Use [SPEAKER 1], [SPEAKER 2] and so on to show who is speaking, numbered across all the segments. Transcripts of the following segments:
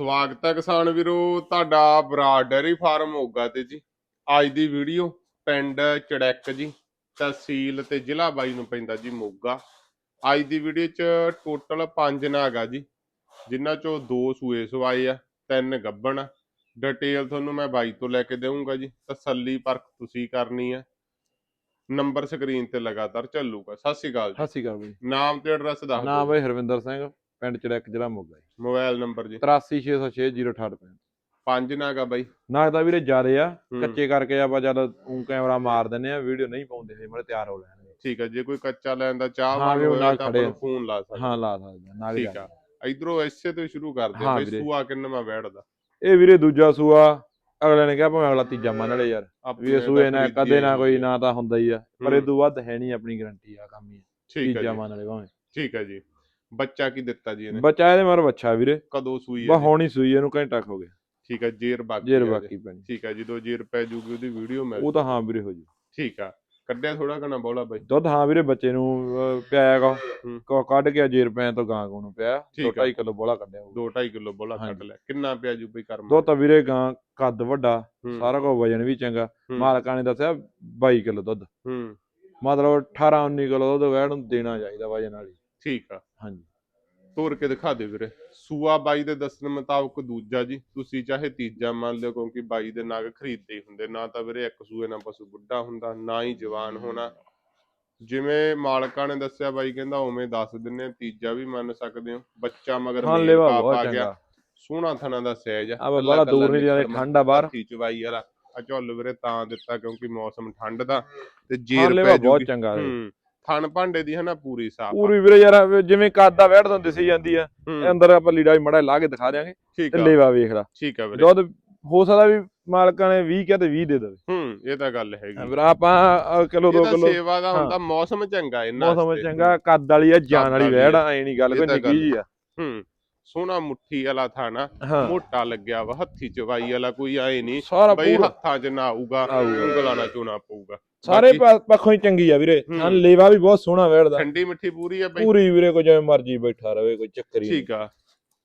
[SPEAKER 1] ਸਵਾਗਤ ਹੈ ਕਿਸਾਨ ਵੀਰੋ ਤੁਹਾਡਾ ਬਰਾੜ ਡੈਰੀ ਫਾਰਮ ਹੋਗਾ ਤੇ ਜੀ। ਅੱਜ ਦੀ ਵੀਡੀਓ ਪਿੰਡ ਚੜੈਕ ਜੀ ਤਹਿਸੀਲ ਤੇ ਜ਼ਿਲ੍ਹਾ ਬਾਈ ਨੂੰ ਪੈਂਦਾ ਜੀ ਮੋਗਾ। ਅੱਜ ਦੀ ਵੀਡੀਓ ਚ ਟੋਟਲ 5 ਨਾਗ ਆ ਜੀ ਜਿਨ੍ਹਾਂ ਚੋਂ ਦੋ ਸੂਏ ਸਵਾਏ ਆ ਤਿੰਨ ਗੱਬਣ ਡਿਟੇਲ ਤੁਹਾਨੂੰ ਮੈਂ ਬਾਈ ਤੋਂ ਲੈ ਕੇ ਦੇਵਾਂਗਾ ਜੀ ਤਸੱਲੀ ਪਰਖ ਤੁਸੀਂ ਕਰਨੀ ਹੈ ਨੰਬਰ ਸਕਰੀਨ ਤੇ ਲਗਾਤਾਰ ਚੱਲੂਗਾ। ਸਤਿ ਸ਼੍ਰੀ ਅਕਾਲ ਜੀ।
[SPEAKER 2] ਸਤਿ ਸ਼੍ਰੀ ਅਕਾਲ ਬਈ
[SPEAKER 1] ਨਾਮ ਤੇ ਐਡਰੈਸ ਦੱਸ
[SPEAKER 2] ਨਾਮ
[SPEAKER 1] ਦਿਓ
[SPEAKER 2] ਬਈ ਹਰਵਿੰਦਰ ਸਿੰਘ। ਪਿੰਡ ਚੜੈਕ ਜ਼ਿਲ੍ਹਾ ਮੋਗਾ ਜੀ।
[SPEAKER 1] ਮੋਬਾਈਲ ਨੰਬਰ ਜੀ।
[SPEAKER 2] 83606068
[SPEAKER 1] ਪੰਜ ਨਾਗਾ ਬਾਈ।
[SPEAKER 2] ਨਾਗ ਤਾਂ ਵੀਰੇ ਜ਼ਿਆਦੇ ਆ। ਕੱਚੇ ਕਰਕੇ ਆਪਾਂ ਜਦ ਉਹ ਕੈਮਰਾ ਮਾਰ ਦਿੰਨੇ ਆ ਵੀਡੀਓ ਨਹੀਂ ਪਾਉਂਦੇ ਹੋਏ ਮੜੇ ਤਿਆਰ ਹੋ ਲੈਣਗੇ।
[SPEAKER 1] ਠੀਕ ਹੈ ਜੇ ਕੋਈ ਕੱਚਾ ਲੈਣ ਦਾ ਚਾਹ
[SPEAKER 2] ਹਾਂ ਵੀ ਉਹ
[SPEAKER 1] ਹੋਇਆ ਤਾਂ ਆਪਾਂ ਫੋਨ ਲਾ ਸਕਦੇ।
[SPEAKER 2] ਹਾਂ ਲਾ ਸਕਦੇ ਆ, ਨਾਗ
[SPEAKER 1] ਠੀਕ ਆ। ਇਧਰੋਂ ਐਸੇ ਤੋਂ ਸ਼ੁਰੂ ਕਰਦੇ ਆ ਬਈ। ਸੂਆ ਕਿੰਨਵਾਂ ਬੈਠਦਾ।
[SPEAKER 2] ਇਹ ਵੀਰੇ ਦੂਜਾ ਸੂਆ ਅਗਲੇ ਨੇ ਕਿਹਾ ਭਾਵੇਂ ਅਗਲਾ ਤੀਜਾ ਮੰਨ ਲੈ ਯਾਰ। ਵੀ ਇਹ ਸੂਏ ਨਾ ਕਦੇ ਨਾ ਕੋਈ ਨਾ ਤਾਂ ਹੁੰਦਾ ਹੀ ਆ। ਪਰ ਇਹ ਤੋਂ ਵੱਧ ਹੈ ਨਹੀਂ ਆਪਣੀ ਗਾਰੰਟੀ ਆ ਕੰਮ ਹੀ। ਆ। ਤੀਜਾ ਮੰਨ ਲੈ ਭਾਵੇਂ।
[SPEAKER 1] ਠੀਕ ਹੈ ਜੀ। ਬੱਚਾ ਕੀ ਦਿੱਤਾ ਜੀ ਇਹਨੇ?
[SPEAKER 2] ਬੱਚਾ ਇਹਦੇ ਮਰ ਬੱਚਾ ਵੀਰੇ।
[SPEAKER 1] ਕਦੋਂ ਸੂਈ
[SPEAKER 2] ਬਾ
[SPEAKER 1] ਹੈ?
[SPEAKER 2] ਹੋਣੀ ਸੂਈ ਇਹਨੂੰ ਘੰਟਾ ਕੁ ਹੋ ਗਿਆ।
[SPEAKER 1] ਠੀਕ ਹੈ ਜੇਰ ਬਾਕੀ
[SPEAKER 2] ਜੇਰ। ਬਾਕੀ ਪੈਣੀ।
[SPEAKER 1] ਠੀਕ ਹੈ ਜਦੋਂ ਜੇਰ ਪੈ ਜੂਗੀ ਉਹਦੀ ਵੀਡੀਓ ਮਿਲ
[SPEAKER 2] ਉਹ ਤਾਂ ਹਾਂ ਵੀਰੇ ਹੋ ਜੂ।
[SPEAKER 1] ਠੀਕ ਆ ਕੱਢਿਆ ਥੋੜਾ ਘਣਾ ਬੋਲਾ ਬਾਈ।
[SPEAKER 2] ਦੁੱਧ ਹਾਂ ਵੀਰੇ ਬੱਚੇ ਨੂੰ ਪਿਆਇਆ। ਕੋ ਕੱਢ ਕੇ ਜੇ ਰੁਪਏ ਤੋਂ ਗਾਂ ਕੋ ਨੂੰ ਪਿਆ।
[SPEAKER 1] ਠੀਕ ਆ।
[SPEAKER 2] 2.5 ਕਿਲੋ ਬੋਲਾ ਕੱਢਿਆ ਹੋਊ
[SPEAKER 1] 2.5 ਕਿਲੋ ਬੋਲਾ ਕੱਢ। ਲਿਆ। ਕਿੰਨਾ ਪਿਆ ਜੂ ਬਈ ਕਰਮ?
[SPEAKER 2] ਦੁੱਧ ਤਾਂ ਵੀਰੇ ਗਾਂ ਕੱਦ ਵੱਡਾ ਸਾਰਾ ਕੁਝ ਵਜਨ ਵੀ ਚੰਗਾ। ਮਾਲਕਾਂ ਨੇ ਦੱਸਿਆ 22 ਕਿਲੋ ਦੁੱਧ।
[SPEAKER 1] ਹੂੰ।
[SPEAKER 2] ਮਤਲਬ 18 19 ਕਿਲੋ ਦੁੱਧ ਵੈੜ ਨੂੰ ਦੇਣਾ ਚਾਹੀਦਾ ਵਜਨ ਵਾਲੀ।
[SPEAKER 1] ਠੀਕ ਆ।
[SPEAKER 2] ਹਾਂਜੀ।
[SPEAKER 1] ਤੋਰ ਕੇ ਦਿਖਾ ਦੇ ਵੀਰੇ। ਸੂਆ ਬਾਈ ਦੇ ਦੱਸਣ ਮੁਤਾਬਕ ਦੂਜਾ ਜੀ ਤੁਸੀਂ ਚਾਹੇ ਤੀਜਾ ਮੰਨ ਲਿਓ ਕਿਉਂਕਿ ਬਾਈ ਦੇ ਨਗ ਖਰੀਦਦੇ ਹੀ ਹੁੰਦੇ ਨਾ ਤਾਂ ਵੀਰੇ ਇੱਕ ਸੂਏ ਨਾਲ ਪਸ਼ੂ ਬੁੱਢਾ ਹੁੰਦਾ ਨਾ ਹੀ ਜਵਾਨ ਹੋਣਾ। ਜਿਵੇਂ ਮਾਲਕਾਂ ਨੇ ਦੱਸਿਆ ਬਾਈ ਕਹਿੰਦਾ ਉਵੇਂ ਦੱਸ ਦਿੰਨੇ ਆ, ਤੀਜਾ ਵੀ ਮੰਨ ਸਕਦੇ ਹੋ। ਬੱਚਾ ਮਗਰ
[SPEAKER 2] ਹਾਂ
[SPEAKER 1] ਮੇਲ
[SPEAKER 2] ਲੇਵਾ
[SPEAKER 1] ਕਾਪ
[SPEAKER 2] ਬਹੁਤ
[SPEAKER 1] ਆ ਗਿਆ।
[SPEAKER 2] ਚੰਗਾ।
[SPEAKER 1] ਸੋਹਣਾ ਥਣਾ ਦਾ ਸਹਿਜ ਆ।
[SPEAKER 2] ਆ ਬੜਾ ਦੂਰ ਨਹੀਂ ਜਾਂਦੇ ਠੰਡ ਆ ਬਾਹਰ।
[SPEAKER 1] ਹੱਥੀ ਚਵਾਈ ਵਾਲਾ। ਆ ਝੁੱਲ ਵੀਰੇ ਤਾਂ ਦਿੱਤਾ ਕਿਉਂਕਿ ਮੌਸਮ ਠੰਡ ਦਾ। ਤੇ
[SPEAKER 2] ਹਾਂ
[SPEAKER 1] ਜੇਰ
[SPEAKER 2] ਲੇਵਾ
[SPEAKER 1] ਪੈ
[SPEAKER 2] ਬਹੁਤ
[SPEAKER 1] ਜੂਗੀ।
[SPEAKER 2] ਚੰਗਾ ਹੂੰ।
[SPEAKER 1] ਥਣ ਭਾਂਡੇ ਦੀ ਹੈ ਨਾ ਪੂਰੀ ਸਾਫ਼
[SPEAKER 2] ਪੂਰੀ ਵੀਰੇ ਯਾਰ ਜਿਵੇਂ ਕੱਦ ਦਾ ਵੈੜ ਤੋਂ ਦਿਸੀ ਜਾਂਦੀ ਆ ਅੰਦਰ ਆਪਾਂ ਲੀੜਾ ਵੀ ਮੜਾ ਲਾ ਕੇ ਦਿਖਾ ਦਿਆਂਗੇ ਲੇਵਾ ਵੇਖ ਲਾ।
[SPEAKER 1] ਠੀਕ ਆ ਵੀਰੇ।
[SPEAKER 2] ਦੁੱਧ ਹੋ ਸਕਦਾ ਵੀ ਮਾਲਕਾਂ ਨੇ 20 ਕਿਹਾ ਤੇ 20 ਦੇ ਦੇਵੇ।
[SPEAKER 1] ਹੂੰ ਇਹ ਤਾਂ ਗੱਲ ਹੈਗੀ।
[SPEAKER 2] ਵੀਰ ਆਪਾਂ ਕਿਲੋ
[SPEAKER 1] ਇਹ
[SPEAKER 2] 2
[SPEAKER 1] ਤਾਂ
[SPEAKER 2] ਕਿਲੋ।
[SPEAKER 1] ਸੇਵਾ ਦਾ ਹੁੰਦਾ ਮੌਸਮ ਚੰਗਾ ਇਹਨਾਂ
[SPEAKER 2] ਮੌਸਮ। ਚੰਗਾ ਕੱਦ ਵਾਲੀ ਆ ਜਾਨ ਵਾਲੀ ਵੈੜ ਆ ਐ ਨਹੀਂ ਗੱਲ ਕੋਈ ਨਿੱਕੀ ਜੀ ਆ।
[SPEAKER 1] ਹੂੰ ਸੋਹਣਾ ਮੁੱਠੀ ਵਾਲਾ ਥਾਣਾ ਮੋਟਾ ਲੱਗਿਆ ਵਾ ਹੱਥੀ ਚਵਾਈ ਵਾਲਾ ਕੋਈ ਆਏ ਨਹੀਂ
[SPEAKER 2] ਸਾਰਾ
[SPEAKER 1] ਬਈ ਹੱਥਾਂ 'ਚ ਨਾ ਆਊਗਾ। ਉਂਗਲਾਂ ਨਾਲ ਚੋਣਾ ਪਊਗਾ।
[SPEAKER 2] ਸਾਰੇ
[SPEAKER 1] ਬਾਕੀ
[SPEAKER 2] ਪ- ਪੱਖੋਂ ਹੀ ਚੰਗੀ ਆ ਵੀਰੇ।
[SPEAKER 1] ਹੂੰ।
[SPEAKER 2] ਲੇਵਾ ਵੀ ਬਹੁਤ ਸੋਹਣਾ ਵੈੜਦਾ।
[SPEAKER 1] ਠੰਡੀ ਮਿੱਠੀ ਪੂਰੀ ਆ ਬਈ।
[SPEAKER 2] ਪੂਰੀ ਵੀਰੇ ਕੋ ਜਿਵੇਂ ਮਰਜ਼ੀ ਬੈਠਾ ਰਵੇ ਕੋਈ ਚੱਕਰ ਹੀ ਨਹੀਂ।
[SPEAKER 1] ਠੀਕ ਆ।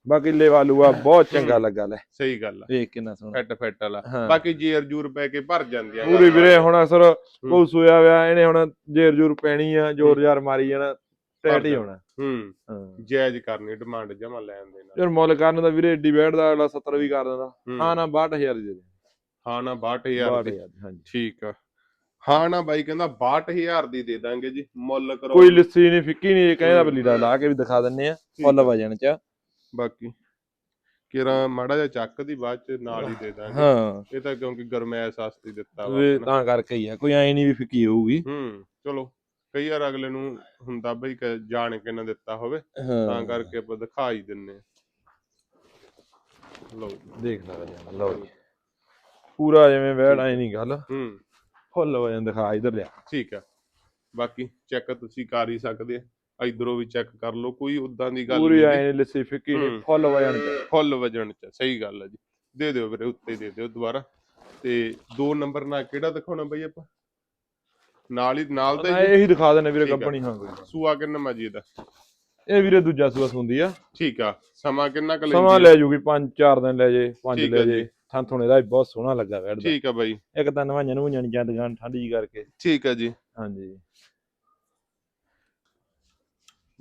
[SPEAKER 2] ਬਾਕੀ ਲੇਵਾ ਲੂਆ ਬਹੁਤ ਚੰਗਾ ਲੱਗਾ ਲੈ।
[SPEAKER 1] ਸਹੀ ਗੱਲ ਆ।
[SPEAKER 2] ਵੇਖ ਕਿੰਨਾ ਸੋਹਣਾ।
[SPEAKER 1] ਫੈਟ ਫੈਟ ਵਾਲਾ।
[SPEAKER 2] ਹਾਂ।
[SPEAKER 1] ਬਾਕੀ ਜੇਰ ਜੂਰ ਪੈ ਕੇ ਭਰ ਜਾਂਦੀਆਂ
[SPEAKER 2] ਪੂਰੀ ਵੀਰੇ ਹੁਣ ਅਸਰ ਕੋਈ ਸੋਇਆ ਵਿਆ ਇਹਨੇ ਹੁਣ ਜੇਰ ਜੂਰ ਪੈਣੀ ਆ ਜ਼ੋਰ ਜ਼ਾਰ ਮਾਰੀ ਜਾਣਾ ਟੈਟ ਹੀ। ਹੋਣਾ।
[SPEAKER 1] ਹੂੰ।
[SPEAKER 2] ਹਾਂ।
[SPEAKER 1] ਜਾਇਜ਼ ਕਰਨੀ ਡਿਮਾਂਡ ਜਮਾ ਲੈਣ ਦੇ ਨਾਲ
[SPEAKER 2] ਯਾਰ ਮੁੱਲ ਕਰਨ ਦਾ ਵੀਰੇ ਏਡੀ ਵੈੜ ਦਾ ਅਗਲਾ 70 ਵੀ ਕਰ ਦਿੰਦਾ।
[SPEAKER 1] ਹੂੰ।
[SPEAKER 2] ਹਾਂ ਨਾ 62000 ਦੀ
[SPEAKER 1] ਹਾਂ ਨਾ 62000 ਦੀ।
[SPEAKER 2] 62000 ਦੀ ਹਾਂਜੀ।
[SPEAKER 1] ਠੀਕ ਆ। ਹਾਂ ਨਾ ਬਾਈ ਕਹਿੰਦਾ 62000 ਦੀ ਦੇ ਦਾਂਗੇ ਜੀ ਮੁੱਲ ਕਰੋ।
[SPEAKER 2] ਕੋਈ ਲਿੱਸੀ ਨਹੀਂ ਫਿੱਕੀ ਨਹੀਂ ਇਹ ਕਹਿੰਦਾ
[SPEAKER 1] ਹੂੰ।
[SPEAKER 2] ਬਲੀਡਾ ਲਾ ਕੇ ਵੀ ਦਿਖਾ ਦਿੰਨੇ ਆ ਫੁੱਲ ਵਜਣ ਚ।
[SPEAKER 1] ਬਾਕੀ ਕਿਰਾ ਮਾੜਾ ਜਿਹਾ ਚੱਕ ਦੀ ਬਾਅਦ ਚ ਨਾਲ ਹੀ ਦੇ ਦਾਂਗੇ।
[SPEAKER 2] ਹਾਂ।
[SPEAKER 1] ਇਹ ਤਾਂ ਕਿਉਂਕਿ ਗਰਮੈਸ਼ ਵਾਸਤੇ ਦਿੱਤਾ ਵਾ।
[SPEAKER 2] ਤਾਂ ਕਰਕੇ ਹੀ ਆ ਕੋਈ ਐ ਨਹੀਂ ਵੀ ਫਿੱਕੀ ਹੋਊਗੀ।
[SPEAKER 1] ਹੂੰ ਚਲੋ ਕਈ ਵਾਰ ਅਗਲੇ ਨੂੰ ਹੁੰਦਾ ਬਈ ਜਾਣ ਕੇ ਨਾ ਦਿੱਤਾ ਹੋਵੇ ਤਾਂ ਕਰਕੇ ਆਪਾਂ ਦਿਖਾ ਹੀ ਦਿੰਨੇ ਆ। ਲਓ ਜੀ।
[SPEAKER 2] ਦੇਖ ਲਾ ਜੀ ਲਓ ਜੀ। ਪੂਰਾ ਜਿਵੇਂ ਵੈੜ ਐ ਨਹੀਂ ਗੱਲ।
[SPEAKER 1] ਹੂੰ।
[SPEAKER 2] ਫੁੱਲ ਵਜਨ ਦਿਖਾ ਇਧਰ ਲਿਆ।
[SPEAKER 1] ਠੀਕ ਆ। ਬਾਕੀ ਚੈੱਕ ਤੁਸੀਂ ਕਰ ਹੀ ਸਕਦੇ ਆ। ਇਧਰੋਂ ਵੀ ਚੈੱਕ ਕਰ ਲਓ ਕੋਈ ਉਦਾਂ ਦੀ ਗੱਲ
[SPEAKER 2] ਪੂਰੀ ਐ ਲਿੱਸੀ ਫਿੱਕੀ
[SPEAKER 1] ਹੂੰ।
[SPEAKER 2] ਫੁੱਲ ਵਜਨ ਚ
[SPEAKER 1] ਫੁੱਲ ਵਜਣ ਚ ਸਹੀ ਗੱਲ ਹੈ ਜੀ। ਦੇ ਦਿਓ ਵੀਰੇ ਉੱਤੇ ਦੇ ਦਿਓ ਦੁਬਾਰਾ। ਤੇ ਦੋ ਨੰਬਰ ਨਾਲ ਕਿਹੜਾ ਦਿਖਾਉਣਾ ਬਈ ਆਪਾਂ? ਨਾਲ ਹੀ ਨਾਲ ਦਾ ਹੀ
[SPEAKER 2] ਇਹੀ ਦਿਖਾ ਦੇਣੇ ਵੀਰੇ। ਕੰਪਨੀ ਹਾਂ ਕੋਈ
[SPEAKER 1] ਸੂਆ ਕਿੰਨਾ ਮਜੀ ਦਾ
[SPEAKER 2] ਇਹ ਵੀਰੇ ਦੂਜਾ ਸੂਆ ਸੁੰਦੀ ਆ।
[SPEAKER 1] ਠੀਕ ਆ। ਸਮਾਂ ਕਿੰਨਾ ਕੁ
[SPEAKER 2] ਸਮਾਂ
[SPEAKER 1] ਲੈਂਦੀ ਆ?
[SPEAKER 2] ਲੈ ਜੂਗੀ 5-4 ਦਿਨ ਲੈ ਜੇ 5
[SPEAKER 1] ਠੀਕ
[SPEAKER 2] ਲੈ
[SPEAKER 1] ਜੀ।
[SPEAKER 2] ਥਾਂ ਥੁਣੇ ਦਾ ਵੀ ਬਹੁਤ ਸੋਹਣਾ ਲੱਗਾ ਵੈੜ ਦਾ।
[SPEAKER 1] ਠੀਕ ਆ ਬਾਈ।
[SPEAKER 2] ਇੱਕ ਤਾਂ ਨਵਾਂ ਨੂੰ ਜਾਣੀ ਜਾਂ ਦੁਕਾਨ ਠੰਡੀ ਜੀ ਕਰਕੇ।
[SPEAKER 1] ਠੀਕ ਆ ਜੀ।
[SPEAKER 2] ਹਾਂਜੀ।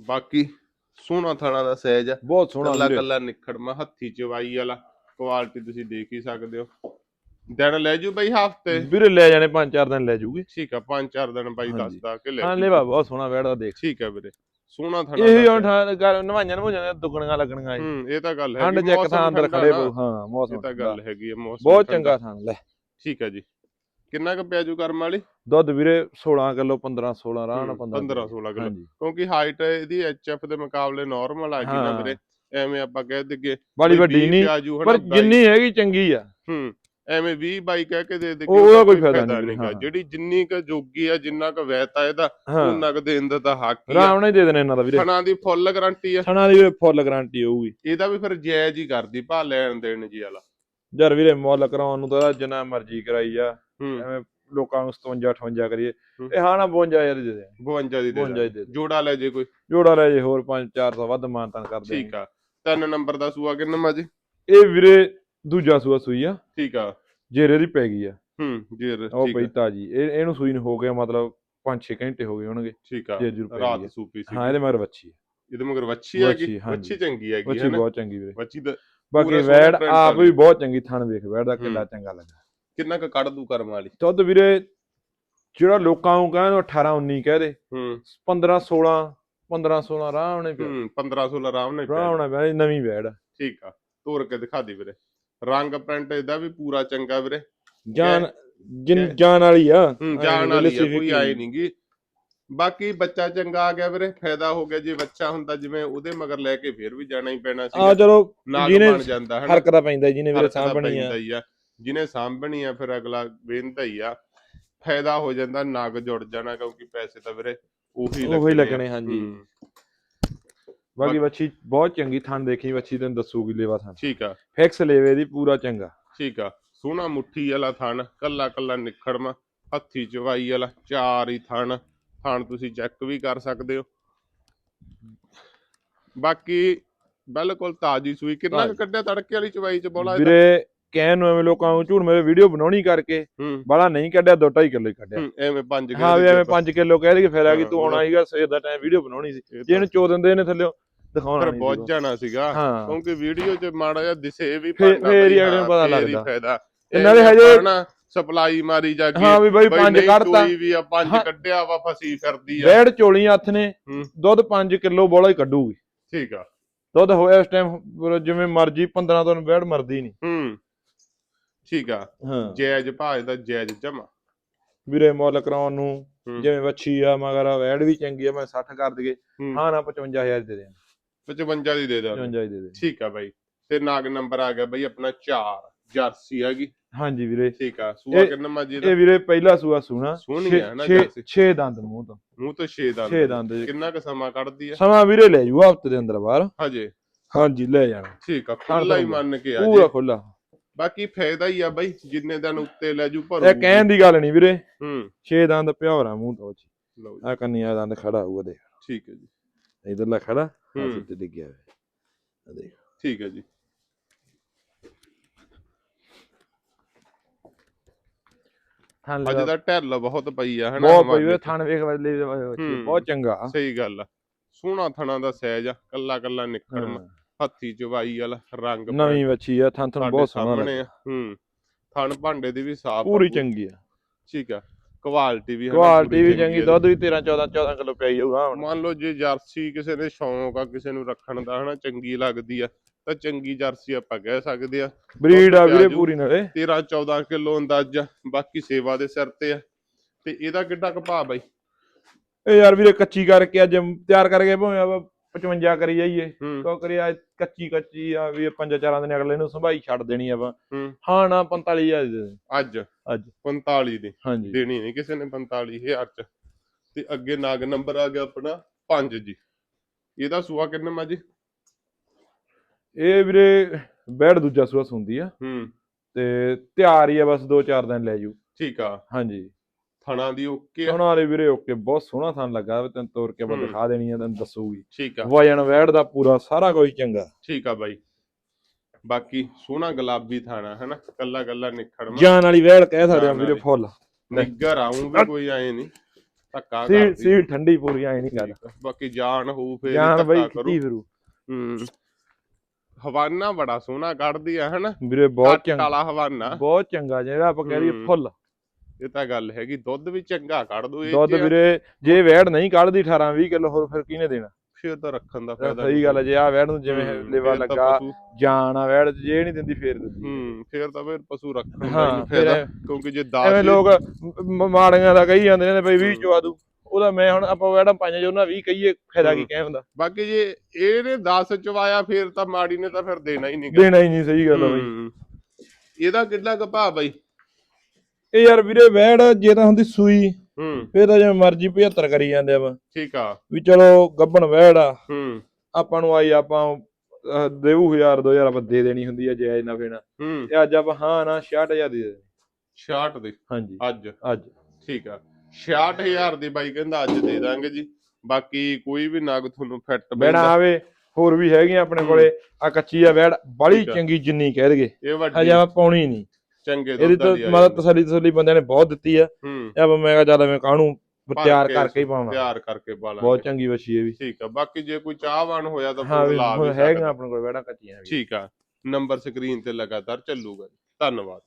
[SPEAKER 1] ਬਾਕੀ ਸੋਹਣਾ ਥਾਣਾ ਦਾ ਸਾਈਜ਼ ਆ।
[SPEAKER 2] ਬਹੁਤ ਸੋਹਣਾ
[SPEAKER 1] ਕੱਲਾ ਕੱਲਾ ਨਿਖੜਮਾ ਹੱਥੀ ਚਵਾਈ ਵਾਲਾ। ਕੁਆਲਿਟੀ ਤੁਸੀਂ ਦੇਖ ਹੀ ਸਕਦੇ ਹੋ। ਦਿਨ ਲੈ ਜੂ ਬਈ ਹਫ਼ਤੇ?
[SPEAKER 2] ਵੀਰੇ ਲੈ ਜਾਣੇ 5-4 ਦਿਨ ਲੈ ਜੂਗੀ।
[SPEAKER 1] ਠੀਕ ਆ ਪੰਜ ਚਾਰ ਦਿਨ ਬਾਈ। ਦੱਸਦਾ ਕਿ ਲੈ
[SPEAKER 2] ਹਾਂ। ਲੈਵਾ ਬਹੁਤ ਸੋਹਣਾ ਵੈੜ ਦਾ ਦੇਖ।
[SPEAKER 1] ਠੀਕ ਆ ਵੀਰੇ। ਸੋਹਣਾ ਥਾਣਾ
[SPEAKER 2] ਇਹੀ ਹੁਣ। ਠਾਂ ਨਵਾਈਆਂ ਨੂੰ ਜਾਂਦੇ ਦੁਗਣੀਆਂ ਲੱਗਣੀਆਂ
[SPEAKER 1] ਹੂੰ ਇਹ ਤਾਂ ਗੱਲ ਹੈ
[SPEAKER 2] ਠੰਡ ਇੱਕ ਥਾਂ ਅੰਦਰ ਖੜੇ ਪਊ ਹਾਂ ਮੌਸਮ
[SPEAKER 1] ਇਹ ਤਾਂ ਗੱਲ ਹੈਗੀ ਹੈ ਮੌਸਮ
[SPEAKER 2] ਬਹੁਤ। ਚੰਗਾ ਥਾਂ ਲੈ।
[SPEAKER 1] ਠੀਕ ਹੈ ਜੀ। ਕਿੰਨਾ ਕੁ ਪਿਆ ਜੂ ਕਰਮ ਵਾਲੀ?
[SPEAKER 2] ਦੁੱਧ ਵੀਰੇ 16 ਕਿਲੋ 15 16 ਰਾਹ ਨਾ 15
[SPEAKER 1] 15 16 ਕਿਲੋ। ਕਿਉਂਕਿ ਹਾਈਟ ਇਹਦੀ ਐਚਐਫ ਦੇ ਮੁਕਾਬਲੇ ਨਾਰਮਲ ਆ ਗਈ ਨਾ। ਵੀਰੇ। ਐਵੇਂ ਆਪਾਂ ਕਹਿ
[SPEAKER 2] ਬਾਲੀ
[SPEAKER 1] ਵੀ
[SPEAKER 2] ਵੱਡੀ
[SPEAKER 1] 20
[SPEAKER 2] ਨਹੀਂ ਪਰ। ਜਿੰਨੀ ਹੈਗੀ ਚੰਗੀ ਆ।
[SPEAKER 1] ਹੂੰ। ਐਵੇਂ 20 22 ਕਹਿ ਕੇ ਦੇ ਦੇ
[SPEAKER 2] ਉਹ- ਉਹਦਾ ਕੋਈ ਫਾਇਦਾ ਨਹੀਂ
[SPEAKER 1] ਨਹੀਂਗਾ।
[SPEAKER 2] ਹਾਂ।
[SPEAKER 1] ਜਿਹੜੀ ਜਿੰਨੀ ਕ ਜੋਗੀ ਆ ਜਿੰਨਾ ਕ ਵੈਤਾ ਇਹਦਾ ਉਹਨਾਂ ਕ ਦੇਣ ਦਾ ਤਾਂ ਹੱਕ ਹੀ ਆ।
[SPEAKER 2] ਰਾਮ ਨੇ ਦੇ ਦੇਣੇ ਇਹਨਾਂ ਦਾ ਵੀਰੇ।
[SPEAKER 1] ਫਣਾ ਦੀ ਫੁੱਲ ਗਾਰੰਟੀ ਆ।
[SPEAKER 2] ਥਣਾ ਦੀ ਫੁੱਲ ਗਾਰੰਟੀ ਹੋਊਗੀ।
[SPEAKER 1] ਇਹਦਾ ਵੀ ਫਿਰ ਜਾਇਜ਼ ਹੀ ਕਰਦੀ ਭਾ ਲੈਣ ਦੇਣ ਜੀ ਵਾਲਾ।
[SPEAKER 2] ਯਾਰ ਵੀਰੇ ਮੁੱਲ ਕਰਾਉਣ ਨੂੰ ਤਾਂ ਜਿੰਨਾ ਮਰਜ਼ੀ ਕਰਾਈ
[SPEAKER 1] ਹੂੰ।
[SPEAKER 2] ਐਵੇਂ ਲੋਕਾਂ ਨੂੰ 57 58 ਕਰੀਏ। ਇਹ ਹਾਂ ਨਾ 52 ਯਾਰ ਦੇ ਦੇ।
[SPEAKER 1] 52 ਦੀ ਦੇ
[SPEAKER 2] 52
[SPEAKER 1] ਦਾਂਗੇ।
[SPEAKER 2] ਦੀ ਦੇ ਦੇ।
[SPEAKER 1] ਜੋੜਾ ਲੈ ਜੇ ਕੋਈ।
[SPEAKER 2] ਜੋੜਾ ਲੈ ਜੇ ਹੋਰ 5 400 ਵੱਧ ਮਾਨਤਾਨ ਕਰਦੇ
[SPEAKER 1] ਠੀਕ ਆ। ਤਿੰਨ ਨੰਬਰ ਦਾ ਸੂਆ ਕਿੰਨਾ ਮਾ ਜੀ
[SPEAKER 2] ਇਹ ਵੀਰੇ ਦੂਜਾ ਸੂਆ ਸੂਈ ਆ।
[SPEAKER 1] ਠੀਕ ਆ।
[SPEAKER 2] ਜੇਰੇ ਦੀ ਪੈ ਗਈ ਆ।
[SPEAKER 1] ਹੂੰ ਜੇਰ
[SPEAKER 2] ਉਹ
[SPEAKER 1] ਠੀਕ
[SPEAKER 2] ਪਈ
[SPEAKER 1] ਆ।
[SPEAKER 2] ਤਾਜੀ। ਇਹ ਇਹਨੂੰ ਸੂਈ ਨੂੰ ਹੋ ਗਿਆ ਮਤਲਬ 5-6 ਘੰਟੇ ਹੋ ਗਏ ਹੋਣਗੇ।
[SPEAKER 1] ਠੀਕ ਆ।
[SPEAKER 2] ਜੇ ਜਰੂਰ
[SPEAKER 1] ਰਾਤ। ਸੂਪੀ ਸੀ
[SPEAKER 2] ਹਾਂ ਇਹਦੇ ਮਗਰ ਵੱਛੀ ਆ।
[SPEAKER 1] ਇਹਦੇ ਮਗਰ ਵੱਛੀ ਹੈਗੀ
[SPEAKER 2] ਵੱਛੀ, ਹਾਂਜੀ।
[SPEAKER 1] ਵੱਛੀ ਚੰਗੀ ਹੈਗੀ
[SPEAKER 2] ਵੱਛੀ
[SPEAKER 1] ਹੈ ਨਾ
[SPEAKER 2] ਬਹੁਤ ਚੰਗੀ ਵੀਰੇ।
[SPEAKER 1] ਵੱਛੀ ਦਾ
[SPEAKER 2] ਬਾਕੀ
[SPEAKER 1] ਸੋਹਣਾ
[SPEAKER 2] ਵੈੜ ਆਪ। ਵੀ ਬਹੁਤ ਚੰਗੀ ਥਣ ਵੇਖ ਵੈੜ ਦਾ ਕਿੱਲਾ
[SPEAKER 1] ਹੂੰ।
[SPEAKER 2] ਚੰਗਾ ਲੱਗਾ।
[SPEAKER 1] ਕਿੰਨਾ ਕੁ ਕੱਢ ਦੂ ਕਰਮ ਵਾਲੀ?
[SPEAKER 2] ਦੁੱਧ ਵੀਰੇ ਜਿਹੜਾ ਲੋਕਾਂ ਨੂੰ ਕਹਿੰਦੇ 18 19 ਕਹਦੇ
[SPEAKER 1] ਹੂੰ।
[SPEAKER 2] 15 16 15 16 ਆਰਾਮ ਨਾਲ ਪਿਆ।
[SPEAKER 1] ਹੂੰ 15 16 ਆਰਾਮ ਨਾਲ ਪਿਆ।
[SPEAKER 2] ਨਾਲ ਪਿਆ ਇਹ ਨਵੀਂ ਵੈੜ ਆ।
[SPEAKER 1] ਠੀਕ ਆ। ਤੋਰ ਕੇ ਦਿਖਾ ਦੀ ਵੀਰੇ। ਰੰਗ ਪ੍ਰਿੰਟ ਇਹਦਾ ਵੀ ਪੂਰਾ ਚੰਗਾ ਵੀਰੇ।
[SPEAKER 2] ਜਾਨ ਜਿੰਨ ਜਾਨ ਵਾਲੀ ਆ।
[SPEAKER 1] ਹੂੰ
[SPEAKER 2] ਐਂ
[SPEAKER 1] ਜਾਣ
[SPEAKER 2] ਨੀ
[SPEAKER 1] ਵਾਲੀ ਆ ਕੋਈ ਆਏ ਨਹੀਂਗੀ ਬਾਕੀ ਬੱਚਾ ਚੰਗਾ ਆ ਗਿਆ ਵੀਰੇ ਫਾਇਦਾ ਹੋ ਗਿਆ ਜੇ ਬੱਚਾ ਹੁੰਦਾ ਜਿਵੇਂ ਉਹਦੇ ਮਗਰ ਲੈ ਕੇ ਫੇਰ ਵੀ ਜਾਣਾ ਹੀ ਪੈਣਾ
[SPEAKER 2] ਆ
[SPEAKER 1] ਸੀ
[SPEAKER 2] ਚਲੋ
[SPEAKER 1] ਨਾਗ
[SPEAKER 2] ਜਿਹਨੇ
[SPEAKER 1] ਬਣ ਜਾਂਦਾ ਹੈ
[SPEAKER 2] ਹਰਕਤਾਂ ਪੈਂਦਾ ਜਿਹਨੇ ਵੀਰੇ ਸਾਂਭਣੀ ਆ
[SPEAKER 1] ਆ। ਜਿਹਨੇ ਸਾਂਭਣੀ ਆ ਫਿਰ ਅਗਲਾ ਵੇਂਦਾ ਹੀ ਆ। ਫਾਇਦਾ ਹੋ ਜਾਂਦਾ ਨਗ ਜੁੜ ਜਾਣਾ ਕਿਉਂਕਿ ਪੈਸੇ ਤਾਂ ਵੀਰੇ ਉਹੀ
[SPEAKER 2] ਉਹੀ
[SPEAKER 1] ਆ।
[SPEAKER 2] ਲੱਗਣੇ, ਹਾਂਜੀ।
[SPEAKER 1] ਹੂੰ,
[SPEAKER 2] ਬਾਕੀ ਵੱਛੀ ਬਹੁਤ ਚੰਗੀ ਥਣ ਦੇਖੀ ਵੱਛੀ ਤੈਨੂੰ ਦੱਸੂਗੀ ਲੇਵਾ ਥਣ
[SPEAKER 1] ਠੀਕ ਆ।
[SPEAKER 2] ਫਿਕਸ ਲੇਵੇ ਦੀ ਪੂਰਾ ਚੰਗਾ।
[SPEAKER 1] ਠੀਕ ਆ। ਸੋਹਣਾ ਮੁੱਠੀ ਵਾਲਾ ਥਣ ਕੱਲਾ ਕੱਲਾ ਨਿਖੜਮਾ ਹੱਥੀ ਚਵਾਈ ਵਾਲਾ ਚਾਰ ਹੀ ਥਣ ਥਣ ਤੁਸੀਂ ਚੈੱਕ ਵੀ ਕਰ ਸਕਦੇ ਹੋ। ਬਾਕੀ ਬਿਲਕੁਲ ਤਾਜੀ ਸੂਈ। ਕਿੰਨਾ। ਕੱਢਿਆ ਤੜਕੇ ਵਾਲੀ ਚਵਾਈ ਚ ਬੋਲਾ
[SPEAKER 2] ਵੀਰੇ ਕਹਿਣ ਨੂੰ ਐਵੇਂ ਲੋਕਾਂ ਨੂੰ ਝੂਠ ਮੇਰੇ ਵੀਡੀਓ ਬਣਾਉਣੀ ਕਰਕੇ
[SPEAKER 1] ਹੂੰ।
[SPEAKER 2] ਬਾਲਾ ਨਹੀਂ ਕੱਢਿਆ 2.5 ਕਿਲੋ ਹੀ ਕੱਢਿਆ।
[SPEAKER 1] ਹੂੰ, ਐਵੇਂ ਪੰਜ
[SPEAKER 2] ਹਾਂ ਵੀ ਐਵੇਂ 5 ਕਿਲੋ ਕਹਿ ਦੇ ਫਿਰ ਆ ਕਿ
[SPEAKER 1] ਹਾਂ,
[SPEAKER 2] ਤੂੰ ਆਉਣਾ ਸੀਗਾ ਸਵੇਰ ਦਾ ਟਾਈਮ ਵੀਡੀਓ ਬਣਾਉਣੀ ਸੀ।
[SPEAKER 1] ਇਹ
[SPEAKER 2] ਜੇ
[SPEAKER 1] ਤਾਂ
[SPEAKER 2] ਇਹਨੂੰ ਚੋ ਦਿੰਦੇ ਨੇ ਥੱਲੇ ਦਿਖਾਉਣਾ
[SPEAKER 1] ਫਿਰ
[SPEAKER 2] ਨਹੀਂ।
[SPEAKER 1] ਜਾਣਾ ਸੀਗਾ
[SPEAKER 2] ਹਾਂ।
[SPEAKER 1] ਕਿਉਂਕਿ ਵੀਡੀਓ 'ਚ ਮਾੜਾ ਜਿਹਾ ਦਿਸੇ ਵੀ
[SPEAKER 2] ਫੇਰ-
[SPEAKER 1] ਭਾਂਡਾ
[SPEAKER 2] ਫੇਰ ਹੀ
[SPEAKER 1] ਬਈ
[SPEAKER 2] ਅਗਲੇ ਨੂੰ
[SPEAKER 1] ਹਾਂ,
[SPEAKER 2] ਪਤਾ
[SPEAKER 1] ਫੇਰ ਹੀ
[SPEAKER 2] ਲੱਗਦਾ।
[SPEAKER 1] ਫਾਇਦਾ।
[SPEAKER 2] ਤੇ ਨਾਲੇ ਹਜੇ-
[SPEAKER 1] ਸਪਲਾਈ ਮਾਰੀ ਜਾ ਕੇ
[SPEAKER 2] ਹਾਂ ਵੀ ਬਾਈ ਪੰਜ ਕੱਢਤਾ।
[SPEAKER 1] ਕੋਈ ਵੀ ਆ ਪੰਜ
[SPEAKER 2] ਹਾਂ।
[SPEAKER 1] ਕੱਢਿਆ ਵਾ ਫਸੀ ਫਿਰਦੀ ਆ।
[SPEAKER 2] ਵੈੜ ਚੋਲੀ ਹੱਥ ਨੇ
[SPEAKER 1] ਹੂੰ।
[SPEAKER 2] ਦੁੱਧ 5 ਕਿਲੋ ਬੋਲਾ ਹੀ ਕੱਢੂਗੀ।
[SPEAKER 1] ਠੀਕ ਆ।
[SPEAKER 2] ਦੁੱਧ ਹੋਇਆ ਇਸ ਟਾਈਮ ਜਿਵੇਂ ਮਰਜ਼ੀ 15 ਤੋਂ ਵੈੜ ਮਰਦੀ ਨਹੀਂ।
[SPEAKER 1] ਹੂੰ। ਠੀਕ ਆ।
[SPEAKER 2] ਹਾਂ।
[SPEAKER 1] ਜਾਇਜ਼ ਭਾਅ ਦਾ ਜਾਇਜ਼ ਜਮਾ
[SPEAKER 2] ਵੀਰੇ ਮੁੱਲ ਕਰਾਉਣ ਨੂੰ
[SPEAKER 1] ਹੂੰ।
[SPEAKER 2] ਜਿਵੇਂ ਵੱਛੀ ਆ ਮਗਰ ਵੈੜ ਵੀ ਚੰਗੀ ਆ ਮੈਂ 60 ਕਰ ਦਈਏ।
[SPEAKER 1] ਹੂੰ।
[SPEAKER 2] ਹਾਂ ਨਾ 55000 ਦੇ ਦੇ
[SPEAKER 1] 55 ਦੀ ਦੇ ਦਾਂ
[SPEAKER 2] 55 ਦੇ ਦੇ
[SPEAKER 1] ਠੀਕ ਆ ਬਾਈ। ਤੇ ਨਾਗ ਨੰਬਰ ਆ ਗਿਆ ਬਾਈ ਆਪਣਾ 4 ਜਰਸੀ ਹੈਗੀ।
[SPEAKER 2] ਹਾਂਜੀ ਵੀਰੇ।
[SPEAKER 1] ਠੀਕ ਆ ਸੂਆ ਕਿੰਨਾ ਮਾਜੀ ਦਾ?
[SPEAKER 2] ਇਹ ਵੀਰੇ ਪਹਿਲਾ ਸੂਆ ਸੂਣਾ।
[SPEAKER 1] ਸੋਹਣੀ ਆ ਨਾ
[SPEAKER 2] 6
[SPEAKER 1] ਜਰਸੀ।
[SPEAKER 2] 6 ਦੰਦ ਮੂੰਹ ਤੋਂ।
[SPEAKER 1] ਮੂੰਹ ਤੋਂ 6 ਦਾ
[SPEAKER 2] 6 ਦੰਦ।
[SPEAKER 1] ਕਿੰਨਾ ਕ ਸਮਾਂ ਕੱਢਦੀ ਆ?
[SPEAKER 2] ਸਮਾਂ ਵੀਰੇ ਲੈ ਜੂ ਹਫ਼ਤੇ ਦੇ ਅੰਦਰ ਬਾਹਰ।
[SPEAKER 1] ਹਜੇ।
[SPEAKER 2] ਹਾਂਜੀ ਲੈ ਜਾਣਾ।
[SPEAKER 1] ਠੀਕ ਆ ਖੁੱਲਾ ਹੀ। ਮੰਨ ਕੇ ਆ
[SPEAKER 2] ਪੂਰਾ
[SPEAKER 1] ਜੇ।
[SPEAKER 2] ਖੁੱਲਾ
[SPEAKER 1] ਬਾਕੀ ਫਾਇਦਾ ਹੀ ਆ ਬਾਈ ਜਿੰਨੇ ਦਿਨ ਉੱਤੇ ਲੈ ਜੂ ਭਰੂ।
[SPEAKER 2] ਇਹ ਕਹਿਣ ਦੀ ਗੱਲ ਨਹੀਂ ਵੀਰੇ।
[SPEAKER 1] ਹੂੰ।
[SPEAKER 2] 6 ਦੰਦ ਪਿਓਰਾ ਮੂੰਹ ਤੋਂ।
[SPEAKER 1] ਲਓ ਜੀ,
[SPEAKER 2] ਆ ਕੰਨੀਆ ਦੰਦ ਖੜਾ ਹੋਊਗਾ ਦੇਖ।
[SPEAKER 1] ਠੀਕ ਹੈ ਜੀ।
[SPEAKER 2] ਇਧਰਲਾ ਖੜਾ ਸਿੱਧੇ ਡਿੱਗਿਆ ਹੋਇਆ ਆ ਦੇਖ।
[SPEAKER 1] ਠੀਕ ਹੈ ਜੀ।
[SPEAKER 2] ਥਣ
[SPEAKER 1] ਅੱਜ ਦਾ ਢਿੱਲ ਬਹੁਤ ਪਈ ਆ ਹਨਾ
[SPEAKER 2] ਬਹੁਤ ਪਈ ਵੇ ਥਣ ਵੇਖ
[SPEAKER 1] ਹੂੰ।
[SPEAKER 2] ਬਹੁਤ ਚੰਗਾ।
[SPEAKER 1] ਸਹੀ ਗੱਲ ਆ। ਸੋਹਣਾ ਥਣਾ ਦਾ ਸਹਿਜ ਆ ਕੱਲਾ ਕੱਲਾ
[SPEAKER 2] ਹਾਂ।
[SPEAKER 1] ਹੱਥੀ ਚਵਾਈ ਵਾਲਾ ਰੰਗ
[SPEAKER 2] ਨਵੀਂ ਵੱਛੀ ਆ ਥਣ ਥਣ ਬਹੁਤ ਸੋਹਣਾ
[SPEAKER 1] ਹੂੰ। ਥਣ ਭਾਂਡੇ ਦੀ ਵੀ ਸਾਫ਼
[SPEAKER 2] ਪੂਰੀ ਚੰਗੀ ਆ।
[SPEAKER 1] ਠੀਕ ਆ। ਕੁਆਲਿਟੀ ਵੀ
[SPEAKER 2] ਕੁਆਲਿਟੀ ਵੀ
[SPEAKER 1] ਚੰਗੀ।
[SPEAKER 2] ਦੁੱਧ ਵੀ 13 14 14 ਕਿਲੋ ਪਿਆਈ ਜਾਊਗਾ ਹੁਣ
[SPEAKER 1] ਮੰਨ ਲਓ ਜੇ ਜਰਸੀ ਕਿਸੇ ਦੇ ਸ਼ੌਂਕ ਆ ਕਿਸੇ ਨੂੰ ਰੱਖਣ ਦਾ ਹਨਾ ਚੰਗੀ ਲੱਗਦੀ ਆ ਤਾਂ ਚੰਗੀ ਜਰਸੀ ਆਪਾਂ ਕਹਿ ਸਕਦੇ ਆ
[SPEAKER 2] ਬਰੀਡ ਆ ਵੀਰੇ। ਪੂਰੀ ਨਾਲੇ
[SPEAKER 1] 13 14 ਕਿਲੋ ਅੰਦਾਜ਼ਾ ਬਾਕੀ ਸੇਵਾ ਦੇ ਸਿਰ ਤੇ ਆ ਤੇ ਇਹਦਾ ਕਿੱਡਾ ਕੁ ਭਾਅ ਬਾਈ
[SPEAKER 2] ਇਹ ਯਾਰ ਵੀਰੇ ਕੱਚੀ ਕਰਕੇ ਅੱਜ ਤਿਆਰ ਕਰਕੇ ਭਾਵੇਂ ਆਪਾਂ 55 ਕਰੀ ਜਾਈਏ। ਕਿਉਂ ਕਰੀ ਅੱਜ ਕੱਚੀ ਕੱਚੀ ਆ ਵੀ ਇਹ ਪੰਜਾਂ ਚਾਰਾਂ ਦਿਨ ਅਗਲੇ ਨੂੰ ਸੰਭਾਈ ਛੱਡ ਦੇਣੀ ਆਪਾਂ।
[SPEAKER 1] ਹੂੰ।
[SPEAKER 2] ਨਾ 45000 ਦੇ ਦੇ।
[SPEAKER 1] ਅੱਜ?
[SPEAKER 2] ਅੱਜ।
[SPEAKER 1] 45 ਦੀ।
[SPEAKER 2] ਹਾਂਜੀ।
[SPEAKER 1] ਦੇਣੀ ਨਹੀਂ ਕਿਸੇ ਨੇ 45000 ਚ। ਤੇ ਅੱਗੇ ਨਾਗ ਨੰਬਰ ਆ ਗਿਆ ਆਪਣਾ 5 ਜੀ। ਇਹਦਾ ਸੂਆ ਕਿੰਨਾ ਮਾ ਜੀ?
[SPEAKER 2] ਇਹ ਵੀਰੇ ਬੈੜ ਦੂਜਾ ਸੂਆ ਸੁੰਦੀ ਆ।
[SPEAKER 1] ਹੂੰ।
[SPEAKER 2] ਤੇ ਤਿਆਰ ਹੀ ਆ ਬਸ 2-4 ਦਿਨ ਲੈ ਜੂ।
[SPEAKER 1] ਠੀਕ ਆ।
[SPEAKER 2] ਹਾਂਜੀ।
[SPEAKER 1] ਥਣਾ ਦੀ ਓਕੇ
[SPEAKER 2] ਸੋਹਣਾ ਵਾਲੇ ਵੀਰੇ ਓਕੇ ਬਹੁਤ ਸੋਹਣਾ ਥਾਂ ਲੱਗਾ ਵਾ, ਤੈਨੂੰ ਤੋਰ ਕੇ
[SPEAKER 1] ਹੂੰ।
[SPEAKER 2] ਦਿਖਾ ਦੇਣੀ ਆ ਤੈਨੂੰ ਦੱਸੂਗੀ।
[SPEAKER 1] ਠੀਕ ਆ।
[SPEAKER 2] ਵਜਨ ਵੈੜ ਦਾ ਪੂਰਾ ਸਾਰਾ ਕੁਝ ਚੰਗਾ।
[SPEAKER 1] ਠੀਕ ਆ ਬਾਈ। ਬਾਕੀ ਸੋਹਣਾ ਗੁਲਾਬੀ ਥਾਣਾ ਹੈਨਾ? ਕੱਲਾ ਕੱਲਾ ਨਿਖੜਵਾ
[SPEAKER 2] ਜਾਨ ਵਾਲੀ ਵੈੜ ਕਹਿ ਸਕਦੇ ਆ ਵੀਰੇ। ਫੁੱਲ।
[SPEAKER 1] ਨਿੱਗਰ ਆਉਂ ਵੀ ਕੋਈ ਆਏ ਨਹੀਂ। ਧੱਕਾ
[SPEAKER 2] ਸੀ
[SPEAKER 1] ਕਰਦੀ।
[SPEAKER 2] ਸੀ ਠੰਡੀ ਪੂਰੀ ਆਈ ਨਹੀਂ
[SPEAKER 1] ਆ। ਬਾਕੀ ਜਾਨ ਹੋਊ ਫੇਰ ਧੱਕਾ ਕਰੂ।
[SPEAKER 2] ਕਿੱਡੀ ਫਿਰੂ।
[SPEAKER 1] ਹੂੰ। ਹਵਾਨਾ ਬੜਾ ਸੋਹਣਾ ਕੱਢਦੀ ਆ ਹਨਾ?
[SPEAKER 2] ਵੀਰੇ ਬਹੁਤ ਚੰਗਾ।
[SPEAKER 1] ਹਵਾਨਾ।
[SPEAKER 2] ਬਹੁਤ ਚੰਗਾ ਜਿਹੜਾ ਆਪਾਂ ਕਹਿ ਲਈਏ। ਫੁੱਲ।
[SPEAKER 1] ਇਹ ਤਾਂ ਗੱਲ ਹੈਗੀ ਦੁੱਧ ਵੀ ਚੰਗਾ ਕੱਢ ਦੂ ਇਹ
[SPEAKER 2] ਦੁੱਧ ਵੀਰੇ ਜੇ ਵੈੜ ਨਹੀਂ ਕੱਢਦੀ 18 20 ਕਿਲੋ ਹੋਰ ਫਿਰ ਕਿਹਨੇ ਦੇਣਾ?
[SPEAKER 1] ਫਿਰ ਤਾਂ ਰੱਖਣ ਦਾ ਫਾਇਦਾ
[SPEAKER 2] ਸਹੀ ਗੱਲ ਹੈ ਜੇ ਆ ਵੈੜ ਨੂੰ ਜਿਵੇਂ
[SPEAKER 1] ਹੂੰ,
[SPEAKER 2] ਲੇਵਾ ਲੱਗਾ ਜਾਨ ਆ ਵੈੜ ਜੇ ਨਹੀਂ ਦਿੰਦੀ ਫੇਰ ਦਿੰਦੀ।
[SPEAKER 1] ਹੂੰ ਫਿਰ ਤਾਂ ਫਿਰ ਪਸ਼ੂ ਰੱਖਣ ਦਾ ਹੀ
[SPEAKER 2] ਹਾਂ
[SPEAKER 1] ਫਾਇਦਾ ਕਿਉਂਕਿ ਜੇ 10
[SPEAKER 2] ਐਵੇਂ ਲੋਕ ਮਾੜੀਆਂ ਦਾ ਕਹੀ ਜਾਂਦੇ ਨੇ ਬਈ 20 ਚਵਾ ਦੂ ਉਹਦਾ ਮੈਂ ਹੁਣ ਆਪਾਂ ਵੈੜਾਂ ਪਾਈਆਂ ਜੋ ਉਹਨਾਂ 20 ਕਹੀਏ ਫਾਇਦਾ ਕੀ
[SPEAKER 1] ਹੂੰ।
[SPEAKER 2] ਕਹਿ ਹੁੰਦਾ
[SPEAKER 1] ਬਾਕੀ ਜੇ ਇਹਨੇ 10 ਚਵਾਇਆ ਫਿਰ ਤਾਂ ਮਾੜੀ ਨੇ ਤਾਂ ਫਿਰ ਦੇਣਾ ਹੀ ਨਹੀਂ
[SPEAKER 2] ਦੇਣਾ ਹੀ ਨਹੀਂ ਸਹੀ ਗੱਲ ਆ ਬਈ।
[SPEAKER 1] ਇਹਦਾ ਕਿੰਨਾ ਕੁ ਭਾਅ ਬਾਈ?
[SPEAKER 2] ਇਹ ਯਾਰ ਵੀਰੇ ਵੈੜ ਜੇ ਤਾਂ ਹੁੰਦੀ ਸੂਈ
[SPEAKER 1] ਹੂੰ।
[SPEAKER 2] ਫੇਰ ਤਾਂ ਜਿਵੇਂ ਮਰਜ਼ੀ 75 ਕਰੀ ਜਾਂਦੇ ਆਪਾਂ।
[SPEAKER 1] ਠੀਕ ਆ।
[SPEAKER 2] ਵੀ ਚਲੋ ਗੱਬਣ ਵੈੜ ਆ।
[SPEAKER 1] ਹੂੰ।
[SPEAKER 2] ਆਪਾਂ ਨੂੰ ਆਈ ਆਪਾਂ ਦੇਊ 1000 2000 ਆਪਾਂ ਦੇ ਦੇਣੀ ਹੁੰਦੀ ਹੈ ਜਾਇਜ਼ ਨਾ ਫੇਣਾ
[SPEAKER 1] ਹੂੰ।
[SPEAKER 2] ਤੇ ਅੱਜ ਆਪਾਂ ਹਾਂ ਨਾ 66000 ਦੀ ਦੇ ਦੇਣੀ।
[SPEAKER 1] 66 ਦੀ?
[SPEAKER 2] ਹਾਂਜੀ।
[SPEAKER 1] ਅੱਜ?
[SPEAKER 2] ਅੱਜ।
[SPEAKER 1] ਠੀਕ ਆ। 66000 ਦੀ ਬਾਈ ਕਹਿੰਦਾ ਅੱਜ ਦੇ ਦਾਂਗੇ ਜੀ। ਬਾਕੀ ਕੋਈ ਵੀ ਨਗ ਤੁਹਾਨੂੰ ਫਿੱਟ
[SPEAKER 2] ਬੈਣਾ ਆਵੇ ਹੋਰ ਵੀ ਹੈਗੀਆਂ ਆਪਣੇ। ਕੋਲੇ। ਆ ਕੱਚੀ ਆ ਵੈੜ ਬੜੀ
[SPEAKER 1] ਆ।
[SPEAKER 2] ਚੰਗੀ ਜਿੰਨੀ ਕਹਿ
[SPEAKER 1] ਵੱਡੀ।
[SPEAKER 2] ਹਜੇ ਆਪਾਂ ਪਾਉਣੀ ਨਹੀਂ।
[SPEAKER 1] ਚੰਗੇ
[SPEAKER 2] ਇਹਦੀ
[SPEAKER 1] ਦੁੱਧ
[SPEAKER 2] ਤਾਂ ਮਤਲਬ
[SPEAKER 1] ਜਾਂਦੀ।
[SPEAKER 2] ਤਸੱਲੀ ਤਸੱਲੀ ਬੰਦਿਆਂ ਨੇ ਬਹੁਤ ਦਿੱਤੀ ਆ। ਇਹ ਆਪਾਂ ਮੈਂ ਕਿਹਾ ਜ਼ਿਆਦਾ ਮੈਂ ਕਾਹਨੂੰ ਤਿਆਰ ਕਰਕੇ ਹੀ ਪਾਉਣਾ।
[SPEAKER 1] ਤਿਆਰ ਕਰਕੇ ਪਾ ਲਾਂਗੇ।
[SPEAKER 2] ਬਹੁਤ ਚੰਗੀ ਵੱਛੀ ਇਹ ਵੀ।
[SPEAKER 1] ਠੀਕ ਆ ਬਾਕੀ ਜੇ ਕੋਈ ਚਾਹਵਾਨ ਹੋਇਆ ਤਾਂ ਫੋਨ ਲਾ
[SPEAKER 2] ਹੈਗੀਆਂ
[SPEAKER 1] ਸਕਦਾ।
[SPEAKER 2] ਆਪਣੇ ਕੋਲ ਵੈੜਾਂ ਕੱਚੀਆਂ ਵੀ।
[SPEAKER 1] ਠੀਕ ਆ ਨੰਬਰ ਸਕਰੀਨ ਤੇ ਲਗਾਤਾਰ ਚੱਲੂਗਾ ਧੰਨਵਾਦ।